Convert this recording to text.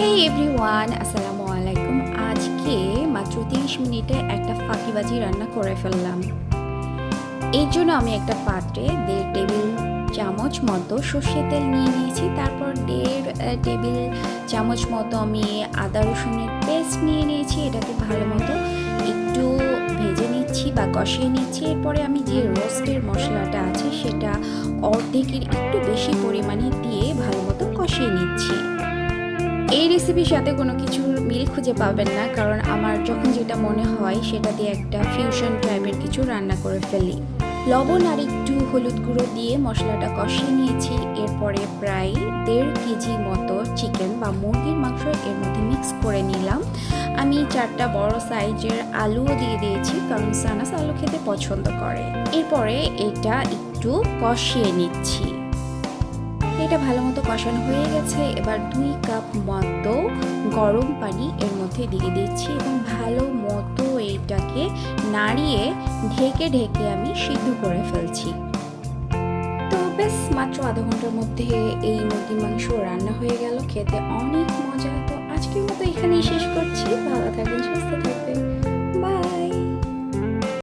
হেই everyone আসসালামু আলাইকুম আজকে মাত্র তিরিশ মিনিটে একটা ফাঁকিবাজি রান্না করে ফেললাম। এই জন্য আমি একটা পাত্রে দেড় টেবিল চামচ মতো সর্ষের তেল নিয়ে নিয়েছি। তারপর দেড় টেবিল চামচ মতো আমি আদা রসুনের পেস্ট নিয়ে নিয়েছি। এটাকে ভালো মতো একটু ভেজে নিচ্ছি বা কষিয়ে নিচ্ছি। এরপরে আমি যে রোস্টের মশলাটা আছে, সেটা অর্ধেকের একটু বেশি পরিমাণে দিয়ে ভালো মতো কষিয়ে নিচ্ছি। এই রেসিপির সাথে কোনো কিছুর মিল খুঁজে পাবেন না, কারণ আমার যখন যেটা মনে হয় সেটা দিয়ে একটা ফিউশন টাইপের কিছু রান্না করে ফেলি। লবণ আর একটু হলুদ গুঁড়ো দিয়ে মশলাটা কষিয়ে নিয়েছি, এরপরে প্রায় দেড় কেজি মতো চিকেন বা মুরগির মাংস এর মধ্যে মিক্স করে নিলাম। আমি চারটা বড় সাইজের আলুও দিয়ে দিয়েছি, কারণ সানাস আলু খেতে পছন্দ করে। এরপরে এটা একটু কষিয়ে নিচ্ছি। এটা ভালো মতো কষানো হয়ে গেছে। এবার দুই কাপ মতো গরম পানি এর মধ্যে দিয়ে দিচ্ছি এবং ভালো মতো এইটাকে নাড়িয়ে ঢেকে ঢেকে আমি সিদ্ধ করে ফেলছি। তো বেশ মাত্র আধা ঘণ্টার মধ্যে এই মুরগির মাংস রান্না হয়ে গেল। খেতে অনেক মজা। তো আজকের মতো এখানেই শেষ করছি।